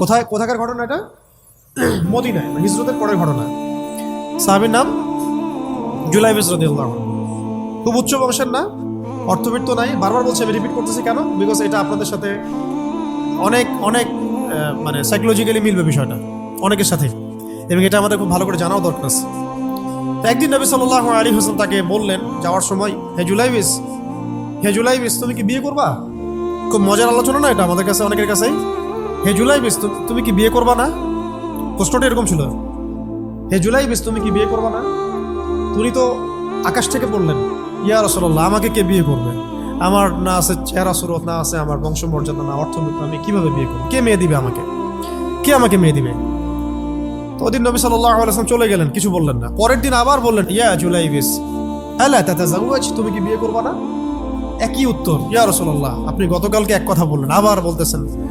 কোথায় কোথাকার ঘটনা এটা? মদিনায় মানে হিজরতের পরের ঘটনা। সাহাবির নাম জুলাই বিসরদিল্লাহ খুব উচ্চ বংশের না, অর্থবিত্ত নাই। বারবার বলছে, আমি রিপিট করতেছি কেন? বিকজ এটা আপনাদের সাথে অনেক অনেক মানে সাইকোলজিক্যালি মিলবে বিষয়টা, অনেকের সাথে। এবং এটা আমাদের খুব ভালো করে জানাও দরকার আছে। তো একদিন নবী সাল্লাহ আলী হোসেন তাকে বললেন, যাওয়ার সময়, হে জুলাইবিস হে জুলাইবিস তুমি কি বিয়ে করবা? খুব মজার আলোচনা না এটা আমাদের কাছে, অনেকের কাছেই। হে জুলাইবিস তু- তুমি কি বিয়ে করবা না? প্রশ্নটা এরকম ছিল। হে জুলাইবিস তুমি কি বিয়ে করবা না? তুমি তো আকাশ থেকে বললেন ইয়া রসল্লাহ আমাকে কে বিয়ে করবে? আমার না আছে চেহারা সুরত, না আছে আমার বংশমর্যাদা, না অর্থবিত্ত আমি কীভাবে বিয়ে করব? কে মেয়ে দিবে আমাকে? কে আমাকে মেয়ে দিবে? তো ওদিন নবী সাল্লাহ আলাইসলাম চলে গেলেন, কিছু বললেন না। পরের দিন আবার বললেন, ইয়া জুলাইবিস হ্যাঁ তাতে জাউয়াজ তুমি কি বিয়ে করবা না? একই উত্তর, ইয়া রসল্লাহ আপনি গতকালকে এক কথা বললেন, আবার বলতেছেন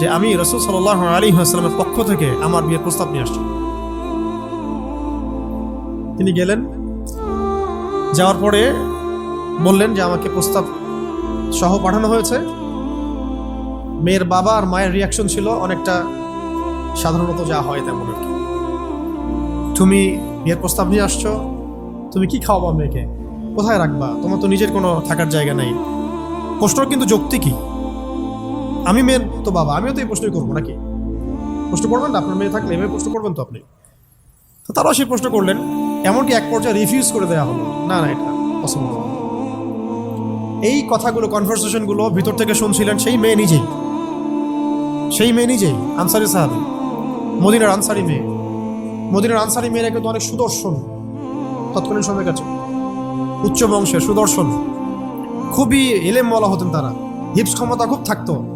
যে আমি রসুল সাল্লাহ আলী আসলামের পক্ষ থেকে আমার বিয়ের প্রস্তাব নিয়ে আসছি। তিনি গেলেন। যাওয়ার পরে বললেন যে আমাকে প্রস্তাব সহ পাঠানো হয়েছে। মেয়ের বাবা আর মায়ের রিয়াকশন ছিল অনেকটা সাধারণত যা হয় তেমন আর কি। তুমি বিয়ের প্রস্তাব নিয়ে আসছো, তুমি কি খাওয়াবা মেয়েকে? কোথায় রাখবা? তোমার তো নিজের কোনো থাকার জায়গা নাই। প্রশ্ন কিন্তু যুক্তি কি আমি মেয়ের তো বাবা, আমিও তো এই প্রশ্নই করব নাকি? প্রশ্ন করবেন না? আপনার মেয়ে থাকলে এভাবে প্রশ্ন করবেন তো আপনি। তো তারাও সেই প্রশ্ন করলেন, এমনকি এক পর্যায়ে রিফিউজ করে দেওয়া হলো। না না, এটা পসিবল এই কথাগুলো কনভারসেশনগুলো ভিতর থেকে শুনছিলেন সেই মেয়ে নিজেই। সেই মেয়ে নিজেই, আনসারি সাহাবি। মদিনার আনসারি মেয়ে। মদিনার আনসারি মেয়েরা কিন্তু অনেক সুদর্শন। তৎকালীন সময়ের কাছে। উচ্চ বংশের সুদর্শন। খুবই এলেম বলা হতেন তারা। হিপস ক্ষমতা খুব থাকতো।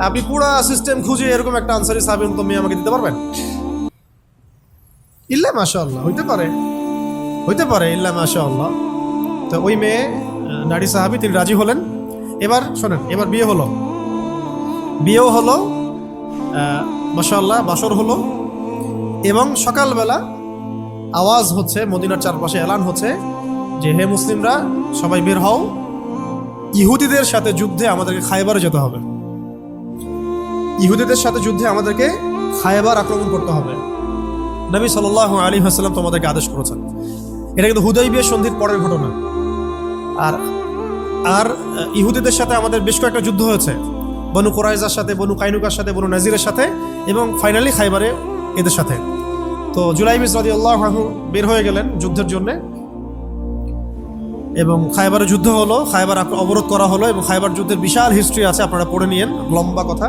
আপনি পুরা সিস্টেম খুঁজে এরকম একটা আনসারি সাহাবির মতো মেয়ে আমাকে দিতে পারবেন? ইল্লা মাশা আল্লাহ হইতে পারে। হইতে পারে ইল্লা মাশা আল্লাহ তো ওই মেয়ে নারী সাহাবি, তিনি রাজি হলেন। এবার শোনেন, এবার বিয়ে হলো। বিয়েও হলো মাশাল্লাহ বাসর হলো। এবং সকালবেলা আওয়াজ হচ্ছে, মদিনার চারপাশে এলান হচ্ছে যে, হে মুসলিমরা, সবাই বের হও। ইহুদিদের সাথে যুদ্ধে আমাদেরকে খাইবারে যেতে হবে। ইহুদিদের সাথে যুদ্ধে আমাদেরকে খায়বার আক্রমণ করতে হবে। নবী সাল্লাহ আলী হাসাল্লাম তোমাদেরকে আদেশ করেছেন। এটা কিন্তু হুদয় বিয়ের সন্ধির পরের ঘটনা। আর আর ইহুদিদের সাথে আমাদের বেশ কয়েকটা যুদ্ধ হয়েছে। বনু কোরাইজার সাথে, বনু কাইনুকার সাথে, বনু নাজিরের সাথে এবং ফাইনালি খাইবারে এদের সাথে। তো জুলাই বিস রাজি আল্লাহ বের হয়ে গেলেন যুদ্ধের জন্যে। এবং খাইবারে যুদ্ধ হলো খাইবার অবরোধ করা হলো এবং খাইবার যুদ্ধের বিশাল হিস্ট্রি আছে, আপনারা পড়ে নিয়েন, লম্বা কথা।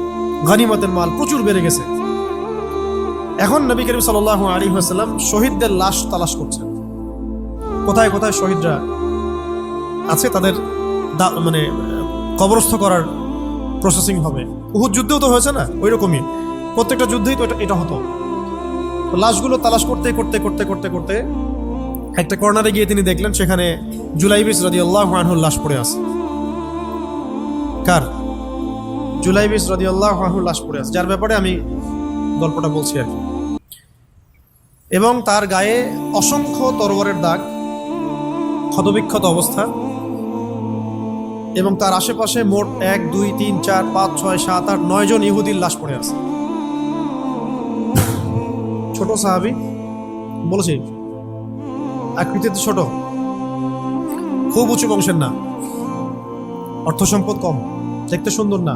গনিমতের মাল প্রচুর বেড়ে গেছে। এখন নবী করিম সাল আলী আসাল্লাম শহীদদের লাশ তালাশ করছেন। কোথায় কোথায় শহীদরা আছে তাদের মানে কবরস্থ করার প্রসেসিং হবে? উহুদ যুদ্ধেও তো হয়েছে না? ওই রকমই প্রত্যেকটা যুদ্ধেই তো এটা- এটা হতো। লাশগুলো তালাশ করতে করতে করতে করতে করতে একটা কর্নারে গিয়ে তিনি দেখলেন, সেখানে জুলাইবিস রাজি আল্লাহ লাশ পড়ে আছে। কার? জুলাইবিস রাজি আল্লাহ আনহুর লাশ পড়ে আছে, যার ব্যাপারে আমি গল্পটা বলছি আর কি। এবং তার গায়ে অসংখ্য তরবারের দাগ, ক্ষতবিক্ষত অবস্থা, এবং তার আশেপাশে মোট এক, দুই, তিন, চার, পাঁচ, ছয়, সাত, আট, নয় জন ইহুদির লাশ পড়ে আছে। ছোট সাহাবি, বলেছি, আকৃতিতে ছোট, খুব উঁচু বংশের না, অর্থ সম্পদ কম, দেখতে সুন্দর না।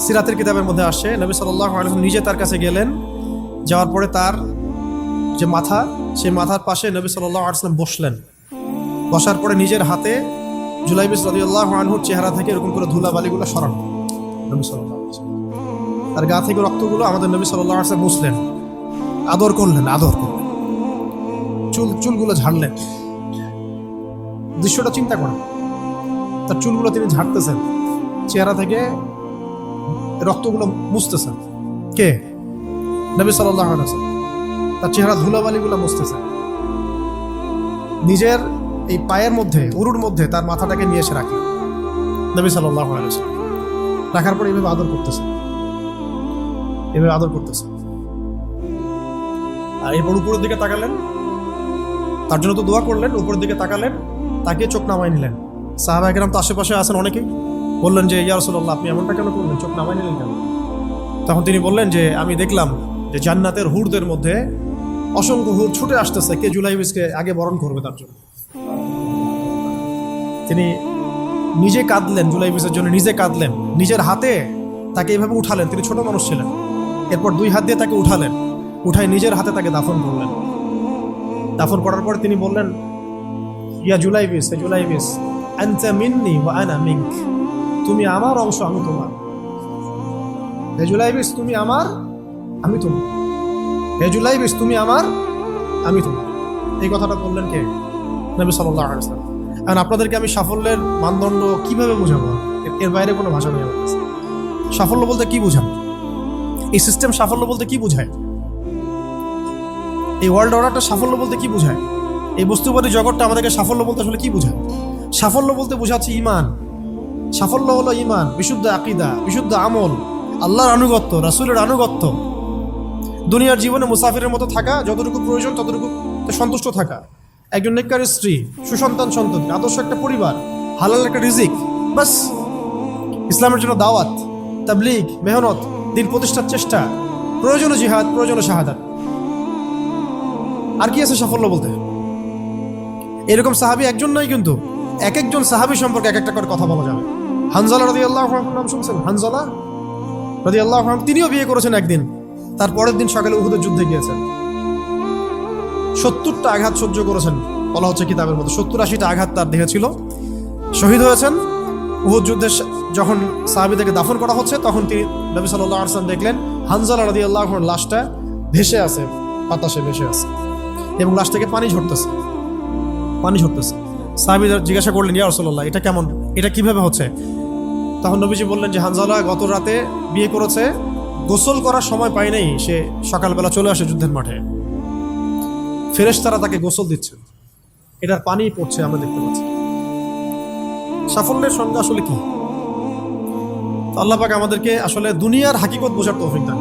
সিরাতের কিতাবের মধ্যে আসছে নবী সাল্লাহ আলী নিজে তার কাছে গেলেন। যাওয়ার পরে তার যে মাথা, সেই মাথার পাশে নবী সাল্লাহ আসলাম বসলেন। বসার পরে নিজের হাতে জুলাইবিস রদিউল্লাহ আনহুর চেহারা থেকে এরকম করে ধুলাবালিগুলো সরান। নবী সাল্লাহ তার গা থেকে রক্তগুলো আমাদের নবী সাল্লাহ আসলাম মুছলেন। আদর করলেন আদর করলেন। চুল, চুলগুলো ঝাড়লেন। দৃশ্যটা চিন্তা করেন। তার চুলগুলো তিনি ঝাড়তেছেন। চেহারা থেকে রক্তগুলো মুছতেছেন। কে? নবী সাল্লাহ তার চেহারা ধুলাবালিগুলো মুছতেছেন। নিজের এই পায়ের মধ্যে, উরুর মধ্যে তার মাথাটাকে নিয়ে এসে রাখলেন। নবী সাল্লাহ রাখার পর এইভাবে আদর করতেছে এভাবে আদর করতেছে আর এরপর উপরের দিকে তাকালেন। তার জন্য তো দোয়া করলেন, উপরের দিকে তাকালেন তাকে চোখ নামাই নিলেন। সাহাবা একরাম তো আশেপাশে আছেন অনেকেই। বললেন যে, ইয়া রসুল্লাহ আপনি এমনটা কেন করলেন? চোখ নামাই নিলেন কেন? তখন তিনি বললেন যে, আমি দেখলাম যে জান্নাতের হুরদের মধ্যে অসংখ্য হুর ছুটে আসতেছে। কে জুলাইবিসকে আগে বরণ করবে তার জন্য? তিনি নিজে কাঁদলেন জুলাইবিসের জন্য নিজে কাঁদলেন। নিজের হাতে তাকে এইভাবে উঠালেন। তিনি ছোট মানুষ ছিলেন। এরপর দুই হাত দিয়ে তাকে উঠালেন। উঠায় নিজের হাতে তাকে দাফন করলেন। দাফন করার পর তিনি বললেন, ইয়া জুলাইবিস হে জুলাইবিস আনতা মিন্নি ওয়া আনা মিনক তুমি আমার অংশ, আমি তোমার। হে জুলাইবিস, তুমি আমার, আমি তোমার। হে জুলাইবিস, তুমি আমার, আমি তোমার। এই কথাটা বললেন কে? নবী সাল্লাল্লাহু আলাইহি ওয়াসাল্লাম। এখন আপনাদেরকে আমি সাফল্যের মানদণ্ড কীভাবে বোঝাবো? এর বাইরে কোনো ভাষা নেই আমার কাছে। সাফল্য বলতে কি বোঝান এই সিস্টেম সাফল্য বলতে কি বোঝায়? এই ওয়ার্ল্ড অর্ডারটা সাফল্য বলতে কি বোঝায়? এই বস্তুবাদী জগৎটা আমাদেরকে সাফল্য বলতে আসলে কি বোঝায়? সাফল্য বলতে বোঝাচ্ছে ইমান। সাফল্য হলো ইমান বিশুদ্ধ আকিদা, বিশুদ্ধ আমল, আল্লাহর আনুগত্য, রাসূলের আনুগত্য। দুনিয়ার জীবনে মুসাফিরের মতো থাকা, যতটুকু প্রয়োজন ততটুকু সন্তুষ্ট থাকা। একজন নেককার স্ত্রী, সুসন্তান সন্তান আদর্শ একটা পরিবার, হালাল একটা রিজিক বাস ইসলামের জন্য দাওয়াত, তাবলিগ, মেহনত, দিন প্রতিষ্ঠার চেষ্টা প্রয়োজনীয় জিহাদ প্রয়োজনীয় শাহাদাত। আর কি আছে সাফল্য বলতে? এরকম সাহাবি একজন নয় কিন্তু। এক একজন সাহাবি সম্পর্কে এক একটা করে কথা বলা যাবে। হানজালা রদি আল্লাহ নাম শুনছেন? হানজালা রদি আল্লাহ তিনিও বিয়ে করেছেন একদিন। তার পরের দিন সকালে উহুদের যুদ্ধে গিয়েছেন। সত্তরটা আঘাত সহ্য করেছেন, বলা হচ্ছে কিতাবের মধ্যে। সত্তর আশিটা আঘাত তার দেহে ছিল। শহীদ হয়েছেন। উহুদ যুদ্ধে যখন সাহাবিদেরকে দাফন করা হচ্ছে, তখন তিনি নবী সাল্লাহ আসলাম দেখলেন, হানজালা রদি আল্লাহ লাশটা ভেসে আছে, বাতাসে ভেসে আছে। এবং লাশ থেকে পানি ঝরতেছে। পানি ঝরতেছে। সাহাবিরা জিজ্ঞাসা করলেন, ইয়া রসল্লাহ এটা কেমন? এটা কীভাবে হচ্ছে? তখন নবীজি বললেন যে, হানজালা গত রাতে বিয়ে করেছে, গোসল করার সময় পাই নাই, সে সকালবেলা চলে আসে যুদ্ধের মাঠে। ফেরেশতারা তাকে গোসল দিচ্ছেন এটার পানি পড়ছে, আমরা দেখতে পাচ্ছি। সাফল্যের সংজ্ঞা আসলে কি? তো আল্লাহ আমাদেরকে আসলে দুনিয়ার হাকিকত বোঝার তৌফিক দান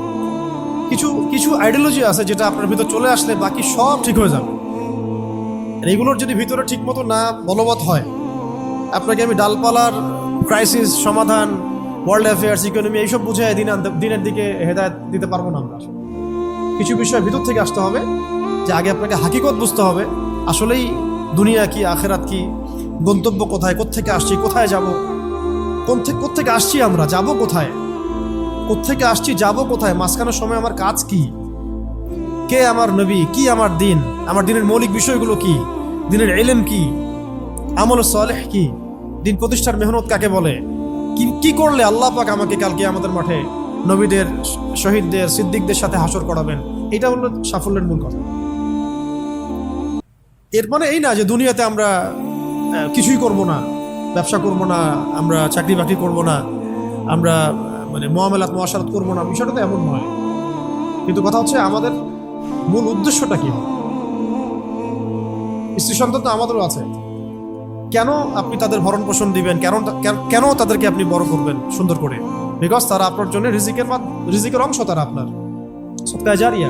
কিছু কিছু আইডিওলজি আছে যেটা আপনার ভিতর চলে আসলে বাকি সব ঠিক হয়ে যাবে। আর এইগুলোর যদি ভিতরে ঠিক মতো না বলবৎ হয়, আপনাকে আমি ডালপালার ক্রাইসিস সমাধান ওয়ার্ল্ড অ্যাফেয়ার্স ইকোনমি এইসব বুঝে দিন দিনের দিকে হেদায়ত দিতে পারব না আমরা কিছু বিষয় ভিতর থেকে আসতে হবে, যে আগে আপনাকে হাকিকত বুঝতে হবে, আসলেই দুনিয়া কি, আখেরাত কি, গন্তব্য কোথায়, কোত্থেকে আসছি, কোথায় যাব, কোন থেকে কোত্থেকে আসছি আমরা, যাব কোথায়, কোত্থেকে আসছি, যাব কোথায়, মাঝখানের সময় আমার কাজ কি, কে আমার নবী, কি আমার দিন আমার দিনের মৌলিক বিষয়গুলো কি? দিনের এলেম কি? আমল সালেহ কি? দিন প্রতিষ্ঠার মেহনত কাকে বলে? কি করলে আল্লাহ পাক আমাকে কালকে আমাদের মাঠে নবীদের, শহীদদের, সিদ্দিকদের সাথে হাসর করাবেন? এটা হলো সাফল্যের মূল কথা। এর মানে এই না যে দুনিয়াতে আমরা কিছুই করব না। ব্যবসা করব না, আমরা চাকরি বাকরি করব না, আমরা মানে মহামেলাত মোয়াশারত করব না, বিষয়টা তো এমন নয়। কিন্তু কথা হচ্ছে আমাদের মূল উদ্দেশ্যটা কী কি? স্ত্রী সন্তান তো আমাদেরও আছে। কেন আপনি তাদের ভরণ পোষণ দিবেন কেন কেন- তাদেরকে আপনি বড় করবেন সুন্দর করে? বিকজ তারা আপনার জন্য রিজিকের রিজিকের অংশ তারা আপনার। জারিয়া।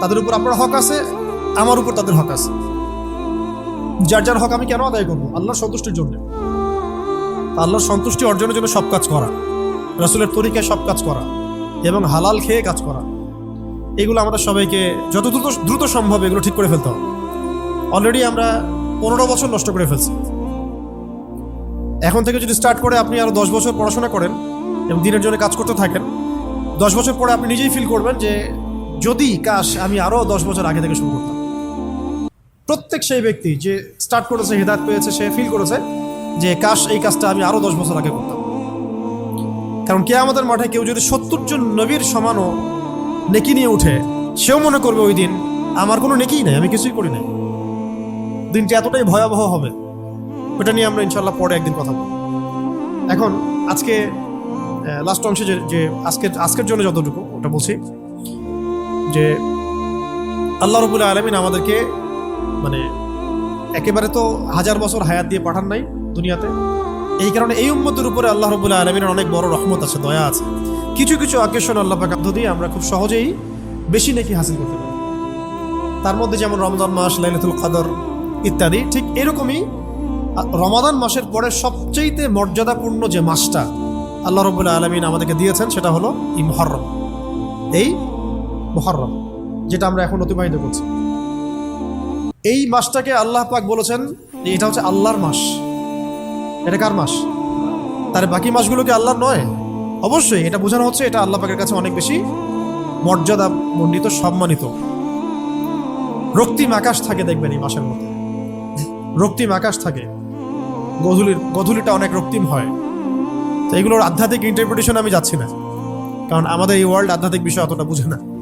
তাদের উপর আপনার হক আছে, আমার উপর তাদের হক আছে। যার যার হক আমি কেন আদায় করব? আল্লাহর সন্তুষ্টির জন্য। আল্লাহর সন্তুষ্টি অর্জনের জন্য সব কাজ করা। রাসুলের তরিকায় সব কাজ করা। এবং হালাল খেয়ে কাজ করা। এগুলো আমাদের সবাইকে যত দ্রুত দ্রুত সম্ভব এগুলো ঠিক করে ফেলতে হবে। অলরেডি আমরা পনেরো বছর নষ্ট করে ফেলছি। এখন থেকে যদি স্টার্ট করে আপনি আরও দশ বছর পড়াশোনা করেন এবং দিনের জন্য কাজ করতে থাকেন, দশ বছর পরে আপনি নিজেই ফিল করবেন যে যদি কাশ আমি আরও দশ বছর আগে থেকে শুরু করতাম। প্রত্যেক সেই ব্যক্তি যে স্টার্ট করেছে, হেদায়ত পেয়েছে, সে ফিল করেছে যে কাশ এই কাজটা আমি আরও দশ বছর আগে করতাম। কারণ কে আমাদের মাঠে কেউ যদি সত্তর জন নবীর সমানও নেকি নিয়ে উঠে, সেও মনে করবে ওই দিন আমার কোনো নেকিই নেই, আমি কিছুই করি নাই। দিনটি এতটাই ভয়াবহ হবে, ওটা নিয়ে আমরা ইনশাল্লাহ পরে একদিন কথা বলব। এখন আজকে লাস্ট অংশে যে আজকের আজকের জন্য যতটুকু, ওটা বলছি যে আল্লাহ রবুল্লা আলমিন আমাদেরকে মানে একেবারে তো হাজার বছর হায়াত দিয়ে পাঠান নাই দুনিয়াতে। এই কারণে এই উম্মতের উপরে আল্লাহ রবুল্লা আলমিনের অনেক বড় রহমত আছে, দয়া আছে। কিছু কিছু আকর্ষণ আল্লাহ পাক দিয়ে আমরা খুব সহজেই বেশি নেকি হাসিল করতে পারি। তার মধ্যে যেমন রমজান মাস, লাইলাতুল কদর ইত্যাদি, ঠিক এরকমই রমাদান মাসের পরে সবচেয়েতে মর্যাদাপূর্ণ যে মাসটা আল্লাহ রবুল্লা আলমিন আমাদেরকে দিয়েছেন, সেটা হলো এই মহরম। এই মহরম, যেটা আমরা এখন অতিবাহিত করছি। এই মাসটাকে আল্লাহ পাক বলেছেন এটা হচ্ছে আল্লাহর মাস। এটা কার মাস? তার বাকি মাসগুলো কি আল্লাহর নয়? অবশ্যই, এটা বোঝানো হচ্ছে, এটা আল্লাহ পাকের কাছে অনেক বেশি মর্যাদা মণ্ডিত সম্মানিত। রক্তিম আকাশ থাকে দেখবেন এই মাসের মধ্যে। রক্তিম আকাশ থাকে। গধুলির গধুলিটা অনেক রক্তিম হয়। তো এগুলোর আধ্যাত্মিক ইন্টারপ্রিটেশন আমি যাচ্ছি না। কারণ আমাদের এই ওয়ার্ল্ড আধ্যাত্মিক বিষয় অতটা বুঝে না।